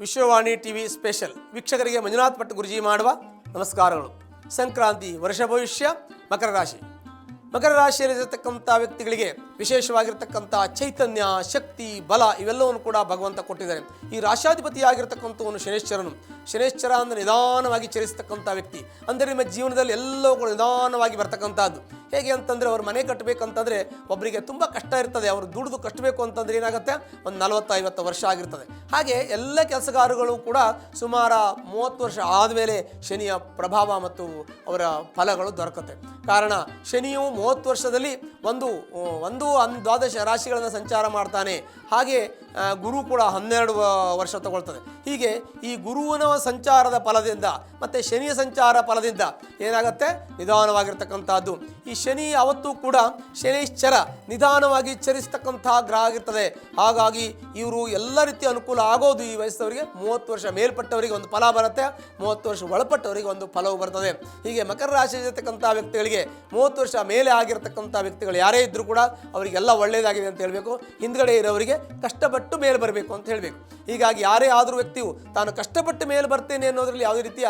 Vishwavani TV special. ವೀಕ್ಷಕರಿಗೆ ಮಂಜುನಾಥ್ ಭಟ್ ಗುರುಜಿ ಮಾಡುವ ನಮಸ್ಕಾರಗಳು. ಸಂಕ್ರಾಂತಿ ವರ್ಷ ಭವಿಷ್ಯ ಮಕರ ರಾಶಿ. ಮಕರ ರಾಶಿಯಲ್ಲಿರತಕ್ಕಂಥ ವ್ಯಕ್ತಿಗಳಿಗೆ ವಿಶೇಷವಾಗಿರ್ತಕ್ಕಂಥ ಚೈತನ್ಯ, ಶಕ್ತಿ, ಬಲ ಇವೆಲ್ಲವನ್ನು ಕೂಡ ಭಗವಂತ ಕೊಟ್ಟಿದ್ದಾರೆ. ಈ ರಾಶಾಧಿಪತಿಯಾಗಿರ್ತಕ್ಕಂಥವನು ಶನೇಶ್ವರನು. ಶನೇಶ್ವರ ಅಂದರೆ ನಿಧಾನವಾಗಿ ಚಲಿಸ್ತಕ್ಕಂಥ ವ್ಯಕ್ತಿ. ಅಂದರೆ ನಿಮ್ಮ ಜೀವನದಲ್ಲಿ ಎಲ್ಲವೂ ಕೂಡ ನಿಧಾನವಾಗಿ ಬರ್ತಕ್ಕಂಥದ್ದು. ಹೇಗೆ ಅಂತಂದರೆ ಅವ್ರು ಮನೆ ಕಟ್ಟಬೇಕಂತಂದರೆ ಒಬ್ಬರಿಗೆ ತುಂಬ ಕಷ್ಟ ಇರ್ತದೆ. ಅವರು ದುಡಿದು ಕಷ್ಟಬೇಕು ಅಂತಂದ್ರೆ ಏನಾಗುತ್ತೆ? ಒಂದು ನಲವತ್ತೈವತ್ತು ವರ್ಷ ಆಗಿರ್ತದೆ. ಹಾಗೆ ಎಲ್ಲ ಕೆಲಸಗಾರಗಳು ಕೂಡ ಸುಮಾರು ಮೂವತ್ತು ವರ್ಷ ಆದಮೇಲೆ ಶನಿಯ ಪ್ರಭಾವ ಮತ್ತು ಅವರ ಫಲಗಳು ದೊರಕುತ್ತೆ. ಕಾರಣ ಶನಿಯು ಮೂವತ್ತು ವರ್ಷದಲ್ಲಿ ಒಂದು ಒಂದು ಹನ್ ದ್ವಾದಶ ರಾಶಿಗಳನ್ನು ಸಂಚಾರ ಮಾಡ್ತಾನೆ. ಹಾಗೆ ಗುರು ಕೂಡ ಹನ್ನೆರಡು ವರ್ಷ ತಗೊಳ್ತದೆ. ಹೀಗೆ ಈ ಗುರುವಿನ ಸಂಚಾರದ ಫಲದಿಂದ ಮತ್ತು ಶನಿಯ ಸಂಚಾರ ಫಲದಿಂದ ಏನಾಗುತ್ತೆ? ನಿಧಾನವಾಗಿರ್ತಕ್ಕಂಥದ್ದು. ಈ ಶನಿ ಅವತ್ತು ಕೂಡ ಶನೈಶ್ಚರ, ನಿಧಾನವಾಗಿ ಚರಿಸ್ತಕ್ಕಂಥ ಗ್ರಹ ಆಗಿರ್ತದೆ. ಹಾಗಾಗಿ ಇವರು ಎಲ್ಲ ರೀತಿಯ ಅನುಕೂಲ ಆಗೋದು ಈ ವಯಸ್ಸವರಿಗೆ. ಮೂವತ್ತು ವರ್ಷ ಮೇಲ್ಪಟ್ಟವರಿಗೆ ಒಂದು ಫಲ ಬರುತ್ತೆ. ಮೂವತ್ತು ವರ್ಷ ಒಳಪಟ್ಟವರಿಗೆ ಒಂದು ಫಲವು ಬರ್ತದೆ. ಹೀಗೆ ಮಕರ ರಾಶಿ ಇರತಕ್ಕಂಥ ವ್ಯಕ್ತಿಗಳಿಗೆ ಮೂವತ್ತು ವರ್ಷ ಮೇಲೆ ಆಗಿರತಕ್ಕಂಥ ವ್ಯಕ್ತಿಗಳು ಯಾರೇ ಇದ್ದರೂ ಕೂಡ ಅವರಿಗೆಲ್ಲ ಒಳ್ಳೆಯದಾಗಿದೆ ಅಂತ ಹೇಳಬೇಕು. ಹಿಂದ್ಗಡೆ ಇರೋರಿಗೆ ಕಷ್ಟಪಟ್ಟು ಮೇಲೆ ಬರಬೇಕು ಅಂತ ಹೇಳಬೇಕು. ಹೀಗಾಗಿ ಯಾರೇ ಆದರೂ ವ್ಯಕ್ತಿಯು ತಾನು ಕಷ್ಟಪಟ್ಟು ಮೇಲೆ ಬರ್ತೇನೆ ಅನ್ನೋದ್ರಲ್ಲಿ ಯಾವುದೇ ರೀತಿಯ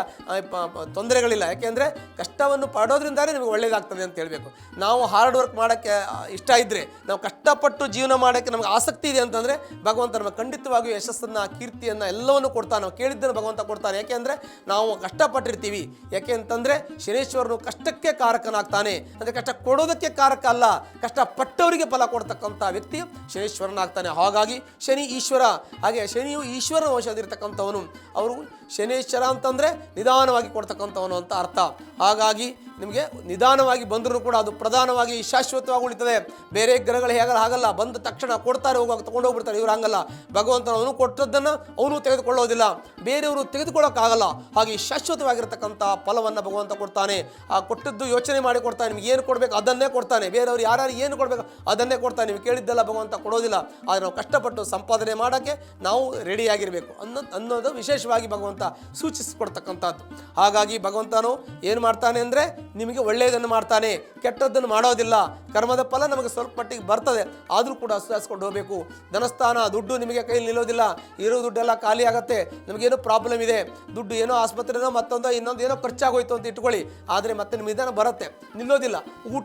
ತೊಂದರೆಗಳಿಲ್ಲ. ಯಾಕೆಂದರೆ ಕಷ್ಟವನ್ನು ಪಡೋದ್ರಿಂದಾನೇ ನಿಮಗೆ ಒಳ್ಳೆಯದಾಗ್ತದೆ ಅಂತ ಹೇಳಬೇಕು. ನಾವು ಹಾರ್ಡ್ ವರ್ಕ್ ಮಾಡೋಕ್ಕೆ ಇಷ್ಟ ಇದ್ದರೆ ನಾವು ಕಷ್ಟಪಟ್ಟು ಜೀವನ ಮಾಡೋಕ್ಕೆ ನಮಗೆ ಆಸಕ್ತಿ ಇದೆ ಅಂತಂದರೆ ಭಗವಂತ ನಮಗೆ ಖಂಡಿತವಾಗಿಯೂ ಯಶಸ್ಸನ್ನು, ಕೀರ್ತಿಯನ್ನು ಎಲ್ಲವನ್ನು ಕೊಡ್ತಾನೆ. ನಾವು ಕೇಳಿದ್ದನ್ನು ಭಗವಂತ ಕೊಡ್ತಾನೆ. ಯಾಕೆಂದರೆ ನಾವು ಕಷ್ಟಪಟ್ಟಿರ್ತೀವಿ. ಯಾಕೆ ಅಂತಂದರೆ ಶನೇಶ್ವರನು ಕಷ್ಟಕ್ಕೆ ಕಾರಕನಾಗ್ತಾನೆ. ಅಂದರೆ ಕಷ್ಟ ಕೊಡೋದಕ್ಕೆ ಕಾರಕ ಅಲ್ಲ, ಕಷ್ಟಪಟ್ಟವರಿಗೆ ಫಲ ಕೊಡ್ತಕ್ಕಂಥ ವ್ಯಕ್ತಿ ಶನೇಶ್ವರನಾಗ್ತಾನೆ. ಹಾಗಾಗಿ ಶನಿ ಈಶ್ವರ, ಹಾಗೆ ಶನಿಯು ಈಶ್ವರನ ವಶದಿರ್ತಕ್ಕಂಥವನು ಅವರು ಶನೇಶ್ವರ ಅಂತಂದರೆ ನಿಧಾನವಾಗಿ ಕೊಡ್ತಕ್ಕಂಥವನು ಅಂತ ಅರ್ಥ. ಹಾಗಾಗಿ ನಿಮಗೆ ನಿಧಾನವಾಗಿ ಬಂದರೂ ಕೂಡ ಅದು ಪ್ರಧಾನವಾಗಿ ಶಾಶ್ವತವಾಗಿ ಉಳಿತದೆ. ಬೇರೆ ಗ್ರಹಗಳು ಹೇಗಲ್ಲ, ಹಾಗಲ್ಲ. ಬಂದ ತಕ್ಷಣ ಕೊಡ್ತಾರೆ, ಹೋಗುವಾಗ ತೊಗೊಂಡು ಹೋಗ್ಬಿಡ್ತಾರೆ. ಇವ್ರು ಹಂಗಲ್ಲ. ಭಗವಂತನ ಅವನು ಕೊಟ್ಟದ್ದನ್ನು ಅವನು ತೆಗೆದುಕೊಳ್ಳೋದಿಲ್ಲ. ಬೇರೆಯವರು ತೆಗೆದುಕೊಳ್ಳೋಕ್ಕಾಗಲ್ಲ. ಹಾಗೆ ಶಾಶ್ವತವಾಗಿರ್ತಕ್ಕಂಥ ಫಲವನ್ನು ಭಗವಂತ ಕೊಡ್ತಾನೆ. ಆ ಕೊಟ್ಟದ್ದು ಯೋಚನೆ ಮಾಡಿ ಕೊಡ್ತಾನೆ. ನಿಮ್ಗೆ ಏನು ಕೊಡಬೇಕು ಅದನ್ನೇ ಕೊಡ್ತಾನೆ. ಬೇರೆಯವ್ರು ಯಾರ್ಯಾರು ಏನು ಕೊಡಬೇಕು ಅದನ್ನೇ ಕೊಡ್ತಾನೆ. ನೀವು ಕೇಳಿದ್ದೆಲ್ಲ ಭಗವಂತ ಕೊಡೋದಿಲ್ಲ. ಆದರೆ ನಾವು ಕಷ್ಟಪಟ್ಟು ಸಂಪಾದನೆ ಮಾಡೋಕ್ಕೆ ನಾವು ರೆಡಿಯಾಗಿರಬೇಕು ಅನ್ನೋ, ಅನ್ನೋದು ವಿಶೇಷವಾಗಿ ಭಗವಂತ ಸೂಚಿಸಿಕೊಡ್ತಕ್ಕಂಥದ್ದು. ಹಾಗಾಗಿ ಭಗವಂತನು ಏನು ಮಾಡ್ತಾನೆ ಅಂದರೆ ನಿಮಗೆ ಒಳ್ಳೆಯದನ್ನು ಮಾಡ್ತಾನೆ. ಕೆಟ್ಟದ್ದನ್ನು ಮಾಡೋದಿಲ್ಲ. ಕರ್ಮದ ಫಲ ನಮಗೆ ಸ್ವಲ್ಪ ಮಟ್ಟಿಗೆ ಬರ್ತದೆ. ಆದರೂ ಕೂಡ ಸುಧಾರಿಸ್ಕೊಂಡು ಹೋಗಬೇಕು. ಧನಸ್ಥಾನ, ದುಡ್ಡು ನಿಮಗೆ ಕೈಯಲ್ಲಿ ನಿಲ್ಲೋದಿಲ್ಲ. ಇರೋ ದುಡ್ಡೆಲ್ಲ ಖಾಲಿ ಆಗುತ್ತೆ. ನಮಗೇನೋ ಪ್ರಾಬ್ಲಮ್ ಇದೆ. ದುಡ್ಡು ಏನೋ ಆಸ್ಪತ್ರೆನೋ ಮತ್ತೊಂದು ಇನ್ನೊಂದು ಏನೋ ಖರ್ಚಾಗೋಯ್ತು ಅಂತ ಇಟ್ಕೊಳ್ಳಿ. ಆದರೆ ಮತ್ತೆ ನಿಮ್ಮ ನಿಧಾನ ಬರುತ್ತೆ. ನಿಲ್ಲೋದಿಲ್ಲ.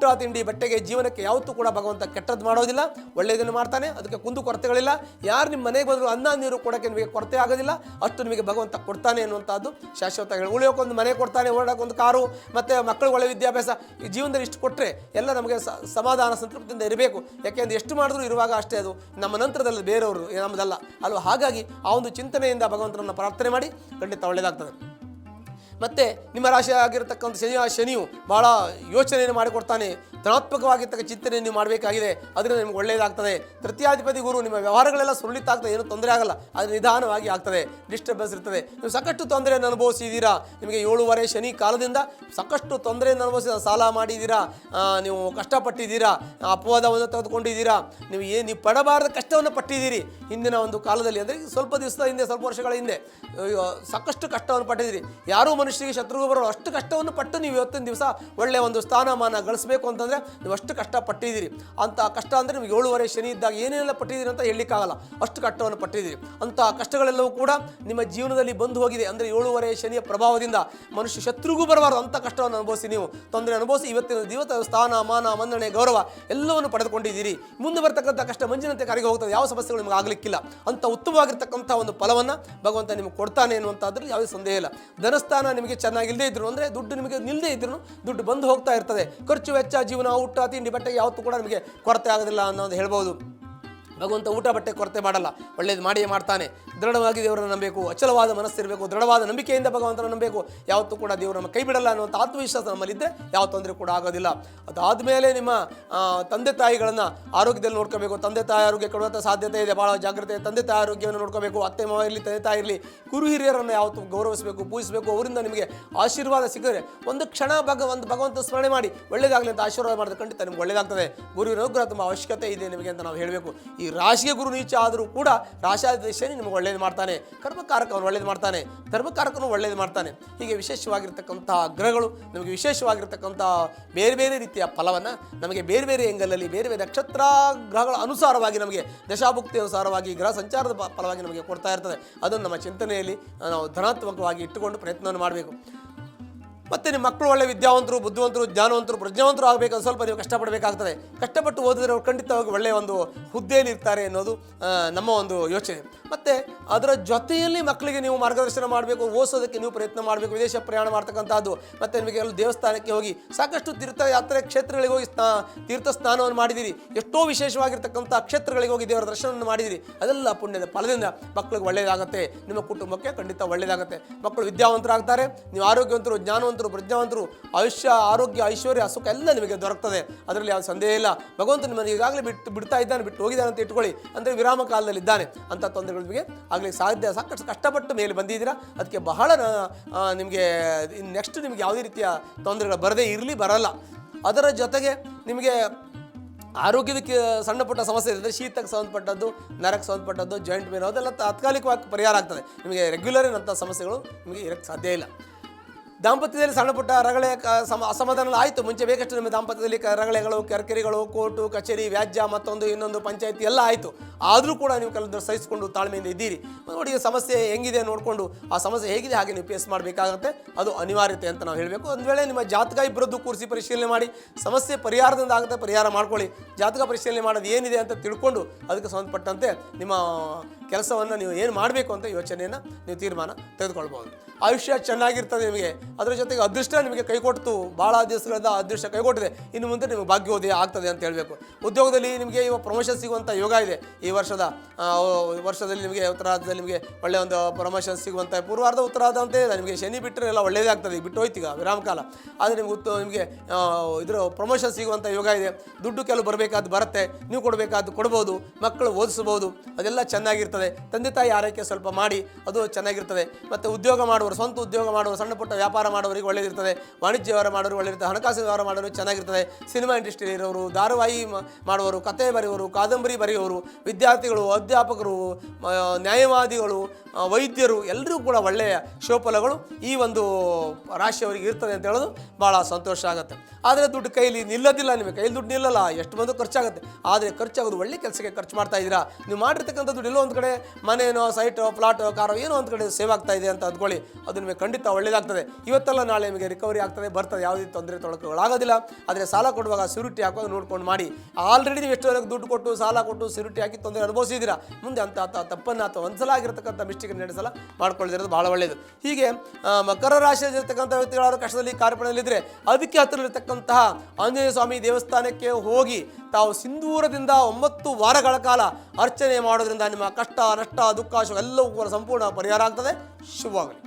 ತಿಂಡಿ ಬಟ್ಟೆಗೆ ಜೀವನಕ್ಕೆ ಯಾವತ್ತೂ ಕೂಡ ಭಗವಂತ ಕೆಟ್ಟದ್ದು ಮಾಡೋದಿಲ್ಲ, ಒಳ್ಳೆಯದನ್ನು ಮಾಡ್ತಾನೆ, ಅದಕ್ಕೆ ಕುಂದು ಕೊರತೆಗಳಿಲ್ಲ. ಯಾರು ನಿಮ್ಮ ಮನೆಗೆ ಬಂದರೂ ಅನ್ನ, ನೀರು ಕೊಡೋಕ್ಕೆ ನಿಮಗೆ ಕೊರತೆ ಆಗೋದಿಲ್ಲ. ಅಷ್ಟು ನಿಮಗೆ ಭಗವಂತ ಕೊಡ್ತಾನೆ ಅನ್ನುವಂಥದ್ದು. ಶಾಶ್ವತ ಹೇಳಿ ಉಳಿಯೋಕ್ಕೊಂದು ಮನೆ ಕೊಡ್ತಾನೆ ಓಡೋಕ್ಕೊಂದು ಕಾರು, ಮತ್ತು ಮಕ್ಕಳು ಒಳ್ಳೆ ವಿದ್ಯಾಭ್ಯಾಸ. ಈ ಜೀವನದಲ್ಲಿ ಇಷ್ಟು ಕೊಟ್ಟರೆ ಎಲ್ಲ ನಮಗೆ ಸಮಾಧಾನ, ಸಂತೃಪ್ತಿಯಿಂದ ಇರಬೇಕು. ಯಾಕೆಂದ್ರೆ ಎಷ್ಟು ಮಾಡಿದ್ರು ಇರುವಾಗ ಅಷ್ಟೇ ಅದು. ನಮ್ಮ ನಂತರದಲ್ಲಿ ಬೇರೆಯವರು ನಮ್ಮದಲ್ಲ. ಅಲ್ವಾ? ಹಾಗಾಗಿ ಆ ಒಂದು ಚಿಂತನೆಯಿಂದ ಭಗವಂತನನ್ನು ಪ್ರಾರ್ಥನೆ ಮಾಡಿ, ಖಂಡಿತ ಒಳ್ಳೆಯದಾಗ್ತದೆ. ಮತ್ತು ನಿಮ್ಮ ರಾಶಿ ಆಗಿರತಕ್ಕಂಥ ಶನಿ ಶನಿಯು ಭಾಳ ಯೋಚನೆಯನ್ನು ಮಾಡಿಕೊಡ್ತಾನೆ. ಧನಾತ್ಮಕವಾಗಿರ್ತಕ್ಕ ಚಿಂತನೆ ನೀವು ಮಾಡಬೇಕಾಗಿದೆ, ಅದರಿಂದ ನಿಮ್ಗೆ ಒಳ್ಳೆಯದಾಗ್ತದೆ ತೃತೀಯಾಧಿಪತಿ ಗುರು, ನಿಮ್ಮ ವ್ಯವಹಾರಗಳೆಲ್ಲ ಸುರುಳಿತ ಆಗ್ತದೆ ಏನು ತೊಂದರೆ ಆಗಲ್ಲ, ಅದು ನಿಧಾನವಾಗಿ ಆಗ್ತದೆ, ಡಿಸ್ಟರ್ಬೆನ್ಸ್ ಇರ್ತದೆ. ನೀವು ಸಾಕಷ್ಟು ತೊಂದರೆಯನ್ನು ಅನುಭವಿಸಿದ್ದೀರಾ? ನಿಮಗೆ ಏಳುವರೆ ಶನಿ ಕಾಲದಿಂದ ಸಾಕಷ್ಟು ತೊಂದರೆಯನ್ನು ಅನುಭವಿಸಿದ ಸಾಲ ಮಾಡಿದ್ದೀರಾ? ನೀವು ಕಷ್ಟಪಟ್ಟಿದ್ದೀರಾ? ಅಪವಾದವನ್ನು ತೆಗೆದುಕೊಂಡಿದ್ದೀರಾ? ನೀವು ಏನು ನೀವು ಪಡಬಾರದ ಕಷ್ಟವನ್ನು ಪಟ್ಟಿದ್ದೀರಿ. ಹಿಂದಿನ ಒಂದು ಕಾಲದಲ್ಲಿ, ಅಂದರೆ ಸ್ವಲ್ಪ ದಿವಸದ ಹಿಂದೆ, ಸ್ವಲ್ಪ ವರ್ಷಗಳ ಹಿಂದೆ ಸಾಕಷ್ಟು ಕಷ್ಟವನ್ನು ಪಟ್ಟಿದ್ದೀರಿ. ಯಾರೂ ಮನುಷ್ಯರಿಗೆ ಶತ್ರುಗೂ ಬರೋ ಅಷ್ಟು ಕಷ್ಟವನ್ನು ಪಟ್ಟು ನೀವು ಇವತ್ತಿನ ದಿವಸ ಒಳ್ಳೆಯ ಒಂದು ಸ್ಥಾನಮಾನ ಗಳಿಸಬೇಕು ಅಂತಂದರೆ ನೀವು ಅಷ್ಟು ಕಷ್ಟ ಪಟ್ಟಿದ್ದೀರಿ ಅಂತ ಕಷ್ಟ ಅಂದರೆ ನಿಮಗೆ ಏಳುವರೆ ಶನಿ ಇದ್ದಾಗ ಏನೇನೆಲ್ಲ ಪಟ್ಟಿದ್ದೀರಿ ಅಂತ ಹೇಳಲಿಕ್ಕಾಗಲ್ಲ. ಅಷ್ಟು ಕಷ್ಟವನ್ನು ಪಟ್ಟಿದ್ದೀರಿ. ಅಂಥ ಕಷ್ಟಗಳೆಲ್ಲವೂ ಕೂಡ ನಿಮ್ಮ ಜೀವನದಲ್ಲಿ ಬಂದು ಹೋಗಿದೆ ಅಂದರೆ ಏಳುವರೆ ಶನಿಯ ಪ್ರಭಾವದಿಂದ ಮನುಷ್ಯ ಶತ್ರುಗೂ ಬರಬಾರ್ದು. ಅಂಥ ಕಷ್ಟವನ್ನು ಅನುಭವಿಸಿ ನೀವು. ತೊಂದರೆ ಅನುಭವಿಸಿ ಇವತ್ತಿನ ದಿವಸ ಸ್ಥಾನ, ಮಾನ, ಮನ್ನಣೆ, ಗೌರವ ಎಲ್ಲವನ್ನು ಪಡೆದುಕೊಂಡಿದ್ದೀರಿ. ಮುಂದೆ ಬರ್ತಕ್ಕಂಥ ಕಷ್ಟ ಮಂಜಿನಂತೆ ಕಾರಿಗೆ ಹೋಗ್ತದೆ. ಯಾವ ಸಮಸ್ಯೆಗಳು ನಿಮಗೆ ಆಗಲಿಕ್ಕಿಲ್ಲ. ಅಂತ ಉತ್ತಮವಾಗಿರ್ತಕ್ಕಂಥ ಒಂದು ಫಲವನ್ನು ಭಗವಂತ ನಿಮಗೆ ಕೊಡ್ತಾನೆ ಅನ್ನುವಂಥದ್ರಲ್ಲಿ ಯಾವುದೇ ಸಂದೇಹ ಇಲ್ಲ. ಧನಸ್ಥಾನ ನಿಮಗೆ ಚೆನ್ನಾಗಿಲ್ಲದೆ ಇದ್ರು ಅಂದರೆ ದುಡ್ಡು ನಿಮಗೆ ನಿಲ್ಲದೇ ಇದ್ರು ದುಡ್ಡು ಬಂದು ಹೋಗ್ತಾ ಇರ್ತದೆ. ಖರ್ಚು ವೆಚ್ಚ, ಜೀವನ ಊಟ ತಿಂಡಿ ಬಟ್ಟೆಗೆ ಯಾವತ್ತು ಕೂಡ ನಮಗೆ ಕೊರತೆ ಆಗೋದಿಲ್ಲ ಅನ್ನೋದು ಹೇಳ್ಬೋದು. ಭಗವಂತ ಊಟ, ಬಟ್ಟೆ ಕೊರತೆ ಮಾಡಲ್ಲ. ಒಳ್ಳೇದು ಮಾಡಿಯೇ ಮಾಡ್ತಾನೆ. ದೃಢವಾಗಿ ದೇವರನ್ನು ನಂಬಬೇಕು. ಅಚಲವಾದ ಮನಸ್ಸಿರಬೇಕು. ದೃಢವಾದ ನಂಬಿಕೆಯಿಂದ ಭಗವಂತನ ನಂಬಬೇಕು. ಯಾವತ್ತೂ ಕೂಡ ದೇವರು ನಮ್ಮ ಕೈ ಬಿಡಲ್ಲ ಅನ್ನುವಂಥ ಆತ್ಮವಿಶ್ವಾಸ ನಮ್ಮಲ್ಲಿದ್ದರೆ ಯಾವ ತೊಂದರೆ ಕೂಡ ಆಗೋದಿಲ್ಲ. ಅದಾದಮೇಲೆ ನಿಮ್ಮ ತಂದೆ ತಾಯಿಗಳನ್ನು ಆರೋಗ್ಯದಲ್ಲಿ ನೋಡ್ಕೋಬೇಕು. ತಂದೆ ತಾಯಿ ಆರೋಗ್ಯ ಕೊಡುವಂಥ ಸಾಧ್ಯತೆ ಇದೆ. ಭಾಳ ಜಾಗ್ರತೆ. ತಂದೆ ತಾಯಿ ಆರೋಗ್ಯವನ್ನು ನೋಡ್ಕೋಬೇಕು. ಅತ್ತೆ, ಮಾವ ಇರಲಿ, ತಂದೆ ತಾಯಿ ಇರಲಿ, ಗುರು ಹಿರಿಯರನ್ನು ಯಾವತ್ತು ಗೌರವಿಸಬೇಕು, ಪೂಜಿಸಬೇಕು. ಅವರಿಂದ ನಿಮಗೆ ಆಶೀರ್ವಾದ ಸಿಕ್ಕರೆ ಒಂದು ಕ್ಷಣ ಭಾಗ, ಒಂದು ಭಗವಂತ ಸ್ಮರಣೆ ಮಾಡಿ ಒಳ್ಳೇದಾಗಲಿ ಅಂತ ಆಶೀರ್ವಾದ ಮಾಡಿದ್ರೆ ಖಂಡಿತ ನಿಮ್ಗೆ ಒಳ್ಳೇದಾಗ್ತದೆ. ಗುರುವಿನ ಅನುಗ್ರಹ, ತುಂಬ ಅವಶ್ಯಕತೆ ಇದೆ ನಿಮಗೆ ಅಂತ ನಾವು ಹೇಳಬೇಕು. ಈ ರಾಶಿಗೆ ಗುರು ನೀಚ ಆದರೂ ಕೂಡ ರಾಶಾಧಿಪತಿ ಶನಿ ನಿಮಗೆ ಒಳ್ಳೇದು ಮಾಡ್ತಾನೆ. ಕರ್ಮಕಾರಕವನ್ನು ಒಳ್ಳೇದು ಮಾಡ್ತಾನೆ. ಧರ್ಮಕಾರಕನು ಒಳ್ಳೇದು ಮಾಡ್ತಾನೆ. ಹೀಗೆ ವಿಶೇಷವಾಗಿರ್ತಕ್ಕಂಥ ಗ್ರಹಗಳು ನಮಗೆ ವಿಶೇಷವಾಗಿರ್ತಕ್ಕಂಥ ಬೇರೆ ಬೇರೆ ರೀತಿಯ ಫಲವನ್ನು ನಮಗೆ ಬೇರೆ ಬೇರೆ ಎಂಗಲಲ್ಲಿ ಬೇರೆ ಬೇರೆ ನಕ್ಷತ್ರ ಗ್ರಹಗಳ ಅನುಸಾರವಾಗಿ ನಮಗೆ ದಶಾಭುಕ್ತಿ ಅನುಸಾರವಾಗಿ ಗ್ರಹ ಸಂಚಾರದ ಫಲವಾಗಿ ನಮಗೆ ಕೊಡ್ತಾ ಇರ್ತದೆ. ಅದನ್ನು ನಮ್ಮ ಚಿಂತನೆಯಲ್ಲಿ ನಾವು ಧನಾತ್ಮಕವಾಗಿ ಇಟ್ಟುಕೊಂಡು ಪ್ರಯತ್ನವನ್ನು ಮಾಡಬೇಕು. ಮತ್ತು ನಿಮ್ಮ ಮಕ್ಕಳು ಒಳ್ಳೆ ವಿದ್ಯಾವಂತರು, ಬುದ್ಧಿವಂತರು, ಜ್ಞಾನವಂತರು, ಪ್ರಜ್ಞಾವಂತರು ಆಗಬೇಕಂದ್ರೆ ಸ್ವಲ್ಪ ನೀವು ಕಷ್ಟಪಡಬೇಕಾಗ್ತದೆ. ಕಷ್ಟಪಟ್ಟು ಓದಿದ್ರೆ ಅವ್ರು ಖಂಡಿತವಾಗಿ ಒಳ್ಳೆಯ ಒಂದು ಹುದ್ದೆಯಲ್ಲಿ ಇರ್ತಾರೆ ಅನ್ನೋದು ನಮ್ಮ ಒಂದು ಯೋಚನೆ. ಮತ್ತು ಅದರ ಜೊತೆಯಲ್ಲಿ ಮಕ್ಕಳಿಗೆ ನೀವು ಮಾರ್ಗದರ್ಶನ ಮಾಡಬೇಕು, ಓದಿಸೋದಕ್ಕೆ ನೀವು ಪ್ರಯತ್ನ ಮಾಡಬೇಕು, ವಿದೇಶ ಪ್ರಯಾಣ ಮಾಡ್ತಕ್ಕಂಥದ್ದು ಮತ್ತು ನಿಮಗೆ ಎಲ್ಲ ದೇವಸ್ಥಾನಕ್ಕೆ ಹೋಗಿ ಸಾಕಷ್ಟು ತೀರ್ಥ ಯಾತ್ರೆ ಕ್ಷೇತ್ರಗಳಿಗೆ ಹೋಗಿ ಸ್ನಾ ತೀರ್ಥ ಸ್ನಾನವನ್ನು ಮಾಡಿದಿರಿ ಎಷ್ಟೋ ವಿಶೇಷವಾಗಿರ್ತಕ್ಕಂಥ ಕ್ಷೇತ್ರಗಳಿಗೆ ಹೋಗಿ ದೇವರ ದರ್ಶನವನ್ನು ಮಾಡಿದಿರಿ ಅದೆಲ್ಲ ಪುಣ್ಯದ ಫಲದಿಂದ ಮಕ್ಕಳಿಗೆ ಒಳ್ಳೆಯದಾಗುತ್ತೆ. ನಿಮ್ಮ ಕುಟುಂಬಕ್ಕೆ ಖಂಡಿತ ಒಳ್ಳೆಯದಾಗುತ್ತೆ. ಮಕ್ಕಳು ವಿದ್ಯಾವಂತರಾಗ್ತಾರೆ. ನೀವು ಆರೋಗ್ಯವಂತರು, ಜ್ಞಾನವಂತರು ಪ್ರಜ್ಞಾವಂತರು, ಆಯುಷ್ಯ, ಆರೋಗ್ಯ, ಐಶ್ವರ್ಯ, ಸುಖ ಎಲ್ಲ ನಿಮಗೆ ದೊರಕ್ತದೆ. ಅದರಲ್ಲಿ ಯಾವ ಸಂದೇಹ ಇಲ್ಲ. ಭಗವಂತ ನಿಮ್ಮನ್ನು ಈಗಾಗಲೇ ಬಿಟ್ಟು ಬಿಡ್ತಾ ಇದ್ದಾನೆ, ಬಿಟ್ಟು ಹೋಗಿದ್ದಾನೆ ಅಂತ ಇಟ್ಕೊಳ್ಳಿ ಅಂದರೆ ವಿರಾಮ ಕಾಲದಲ್ಲಿ ಇದ್ದಾನೆ ಅಂತ ತೊಂದರೆಗಳು ನಿಮಗೆ ಆಗಲಿ ಸಾಧ್ಯ. ಸಾಕಷ್ಟು ಕಷ್ಟಪಟ್ಟು ಮೇಲೆ ಬಂದಿದ್ದೀರಾ? ಅದಕ್ಕೆ ಬಹಳ ನಿಮಗೆ ನೆಕ್ಸ್ಟ್ ನಿಮಗೆ ಯಾವುದೇ ರೀತಿಯ ತೊಂದರೆಗಳು ಬರದೇ ಇರಲಿ, ಬರಲ್ಲ. ಅದರ ಜೊತೆಗೆ ನಿಮಗೆ ಆರೋಗ್ಯದಕ್ಕೆ ಸಣ್ಣ ಪುಟ್ಟ ಸಮಸ್ಯೆ ಇದ್ದರೆ ಶೀತಕ್ಕೆ ಸಂಬಂಧಪಟ್ಟದ್ದು, ನರಕ್ಕೆ ಸಂಬಂಧಪಟ್ಟದ್ದು ಜಾಯಿಂಟ್ ಪೇನ್ ಅದೆಲ್ಲ ತಾತ್ಕಾಲಿಕವಾಗಿ ಪರಿಹಾರ ಆಗ್ತದೆ. ನಿಮಗೆ ರೆಗ್ಯುಲರ್ ಏನಂಥ ಸಮಸ್ಯೆಗಳು ನಿಮಗೆ ಇರೋಕ್ಕೆ ಸಾಧ್ಯ ಇಲ್ಲ. ದಾಂಪತ್ಯದಲ್ಲಿ ಸಣ್ಣ ಪುಟ್ಟ ರಗಳೆ ಸಮ ಅಸಮಾಧಾನ ಆಯಿತು. ಮುಂಚೆ ಬೇಕಷ್ಟು ನಿಮ್ಮ ದಾಂಪತ್ಯದಲ್ಲಿ ರಗಳೆಗಳು, ಕೆರ್ಕೆರಿಗಳು, ಕೋರ್ಟು, ಕಚೇರಿ, ವ್ಯಾಜ್ಯ, ಮತ್ತೊಂದು, ಇನ್ನೊಂದು, ಪಂಚಾಯತಿ ಎಲ್ಲ ಆಯಿತು. ಆದರೂ ಕೂಡ ನೀವು ಕೆಲವು ಸಹಿಸಿಕೊಂಡು ತಾಳ್ಮೆಯಿಂದ ಇದ್ದೀರಿ. ನೋಡಿ ಸಮಸ್ಯೆ ಹೆಂಗಿದೆ ನೋಡಿಕೊಂಡು, ಆ ಸಮಸ್ಯೆ ಹೇಗಿದೆ ಹಾಗೆ ನೀವು ಫೇಸ್ ಮಾಡಬೇಕಾಗತ್ತೆ. ಅದು ಅನಿವಾರ್ಯತೆ ಅಂತ ನಾವು ಹೇಳಬೇಕು. ಒಂದು ವೇಳೆ ನಿಮ್ಮ ಜಾತಕ ಇಬ್ಬರದ್ದು ಕೂರಿಸಿ ಪರಿಶೀಲನೆ ಮಾಡಿ. ಸಮಸ್ಯೆ ಪರಿಹಾರದಿಂದ ಆಗುತ್ತೆ, ಪರಿಹಾರ ಮಾಡ್ಕೊಳ್ಳಿ. ಜಾತಕ ಪರಿಶೀಲನೆ ಮಾಡೋದು ಏನಿದೆ ಅಂತ ತಿಳ್ಕೊಂಡು ಅದಕ್ಕೆ ಸಂಬಂಧಪಟ್ಟಂತೆ ನಿಮ್ಮ ಕೆಲಸವನ್ನು ನೀವು ಏನು ಮಾಡಬೇಕು ಅಂತ ಯೋಚನೆಯನ್ನು ನೀವು ತೀರ್ಮಾನ ತೆಗೆದುಕೊಳ್ಬೋದು ಆಯುಷ್ಯ ಚೆನ್ನಾಗಿರ್ತದೆ ನಿಮಗೆ. ಅದರ ಜೊತೆಗೆ ಅದೃಷ್ಟ ನಿಮಗೆ ಕೈಕೊಟ್ಟು ಭಾಳ ದಿವಸಗಳಿಂದ ಅದೃಷ್ಟ ಕೈಕೊಟ್ಟಿದೆ ಇನ್ನು ಮುಂದೆ ನಿಮಗೆ ಭಾಗ್ಯೋದಯ ಆಗ್ತದೆ ಅಂತ ಹೇಳಬೇಕು. ಉದ್ಯೋಗದಲ್ಲಿ ನಿಮಗೆ ಇವಾಗ ಪ್ರಮೋಷನ್ ಸಿಗುವಂಥ ಯೋಗ ಇದೆ. ಈ ವರ್ಷದ ವರ್ಷದಲ್ಲಿ ನಿಮಗೆ ಉತ್ತರಾರ್ಧದಲ್ಲಿ ನಿಮಗೆ ಒಳ್ಳೆಯ ಒಂದು ಪ್ರಮೋಷನ್ ಸಿಗುವಂಥ ಪೂರ್ವಾರ್ಧ, ಉತ್ತರಾರ್ಧ ಅಂತ ನಿಮಗೆ ಶನಿ ಬಿಟ್ಟರೆ ಎಲ್ಲ ಒಳ್ಳೆಯದೇ ಆಗ್ತದೆ. ಬಿಟ್ಟು ಹೋಯ್ತೀಗ, ವಿರಾಮ ಕಾಲ. ಆದರೆ ನಿಮ್ಗೆ ಉತ್ತ, ನಿಮಗೆ ಇದರ ಪ್ರಮೋಷನ್ ಸಿಗುವಂಥ ಯೋಗ ಇದೆ. ದುಡ್ಡು ಕೆಲವು ಬರಬೇಕಾದ್ದು ಬರುತ್ತೆ. ನೀವು ಕೊಡಬೇಕಾದ್ದು ಕೊಡ್ಬೋದು. ಮಕ್ಕಳು ಓದಿಸ್ಬೋದು ಅದೆಲ್ಲ ಚೆನ್ನಾಗಿರ್ತದೆ. ತಂದೆ ತಾಯಿ ಆರೈಕೆ ಸ್ವಲ್ಪ ಮಾಡಿ, ಅದು ಚೆನ್ನಾಗಿರ್ತದೆ. ಮತ್ತು ಉದ್ಯೋಗ ಮಾಡುವವರು ಸ್ವಂತ ಉದ್ಯೋಗ ಮಾಡುವವರು, ಸಣ್ಣ ಪುಟ್ಟ ವ್ಯಾಪಾರ ಮಾಡುವವರಿಗೆ ಒಳ್ಳೆಯದಿರ್ತದೆ ವಾಣಿಜ್ಯ ವ್ಯವಹಾರ ಮಾಡೋರು ಒಳ್ಳೆದಿರ್ತದೆ. ಹಣಕಾಸು ವ್ಯವಹಾರ ಮಾಡೋರು ಚೆನ್ನಾಗಿರ್ತದೆ. ಸಿನಿಮಾ ಇಂಡಸ್ಟ್ರಿ ಇರೋರು, ಧಾರಾವಾಹಿ ಮಾಡುವರು ಕತೆ ಬರೆಯುವರು ಕಾದಂಬರಿ ಬರೆಯುವವರು, ವಿದ್ಯಾರ್ಥಿಗಳು, ಅಧ್ಯಾಪಕರು ನ್ಯಾಯವಾದಿಗಳು ವೈದ್ಯರು ಎಲ್ಲರೂ ಕೂಡ ಒಳ್ಳೆಯ ಶೋಫಲಗಳು ಈ ಒಂದು ರಾಶಿಯವರಿಗೆ ಇರ್ತದೆ ಅಂತ ಹೇಳೋದು ಭಾಳ ಸಂತೋಷ ಆಗುತ್ತೆ. ಆದರೆ ದುಡ್ಡು ಕೈಲಿ ನಿಲ್ಲೋದಿಲ್ಲ ನಿಮಗೆ. ಕೈಲಿ ದುಡ್ಡು ನಿಲ್ಲಲ್ಲ. ಎಷ್ಟು ಬಂದು ಖರ್ಚಾಗುತ್ತೆ. ಆದರೆ ಖರ್ಚಾಗೋದು ಒಳ್ಳೆ ಕೆಲಸಕ್ಕೆ ಖರ್ಚು ಮಾಡ್ತಾ ಇದ್ದೀರಾ? ನೀವು ಮಾಡಿರ್ತಕ್ಕಂಥ ದುಡ್ಡು ಎಲ್ಲೋ ಒಂದು ಕಡೆ ಮನೇನೋ, ಸೈಟೋ, ಪ್ಲಾಟೋ, ಕಾರೋ ಏನೋ ಒಂದು ಕಡೆ ಸೇವ್ ಆಗ್ತಾ ಇದೆ ಅಂತ ಅಂದ್ಕೊಳ್ಳಿ. ಅದು ನಿಮಗೆ ಖಂಡಿತ ಒಳ್ಳೇದಾಗ್ತದೆ. ಇವತ್ತೆಲ್ಲ ನಾಳೆ ನಿಮಗೆ ರಿಕವರಿ ಆಗ್ತದೆ, ಬರ್ತದೆ, ಯಾವುದೇ ತೊಂದರೆ, ತೊಡಕುಗಳಾಗೋದಿಲ್ಲ. ಆದರೆ ಸಾಲ ಕೊಡುವಾಗ ಸ್ಯೂರಿಟಿ ಹಾಕುವಾಗ ನೋಡ್ಕೊಂಡು ಮಾಡಿ. ಆಲ್ರೆಡಿ ನೀವು ಎಷ್ಟು ಜನಕ್ಕೆ ದುಡ್ಡು ಕೊಟ್ಟು, ಸಾಲ ಕೊಟ್ಟು ಸ್ಯೂರಿಟಿ ಹಾಕಿ ತೊಂದರೆ ಅನುಭವಿಸಿದ್ದೀರಾ? ಮುಂದೆ ಅಂತ ತಪ್ಪನ್ನು ಅಥವಾ ಒಂದ್ಸಲ ಆಗಿರತಕ್ಕಂಥ ಮಿಸ್ಟೇಕ್ ನಡೆಸಲ ಮಾಡ್ಕೊಳ್ಳದಿರೋದು ಭಾಳ ಒಳ್ಳೆಯದು ಹೀಗೆ ಮಕರ ರಾಶಿಯಲ್ಲಿರ್ತಕ್ಕಂಥ ವ್ಯಕ್ತಿಗಳಾದರೂ ಕಷ್ಟದಲ್ಲಿ ಕಾರ್ಪಣೆಯಲ್ಲಿದ್ದರೆ ಅದಕ್ಕೆ ಹತ್ತಿರಲಿರ್ತಕ್ಕಂತಹ ಆಂಜನೇಯ ಸ್ವಾಮಿ ದೇವಸ್ಥಾನಕ್ಕೆ ಹೋಗಿ ತಾವು ಸಿಂಧೂರದಿಂದ ಒಂಬತ್ತು ವಾರಗಳ ಕಾಲ ಅರ್ಚನೆ ಮಾಡೋದ್ರಿಂದ ನಿಮ್ಮ ಕಷ್ಟ, ನಷ್ಟ, ದುಃಖ ಎಲ್ಲವೂ ಕೂಡ ಸಂಪೂರ್ಣ ಪರಿಹಾರ ಆಗ್ತದೆ. ಶುಭವಾಗಲಿ.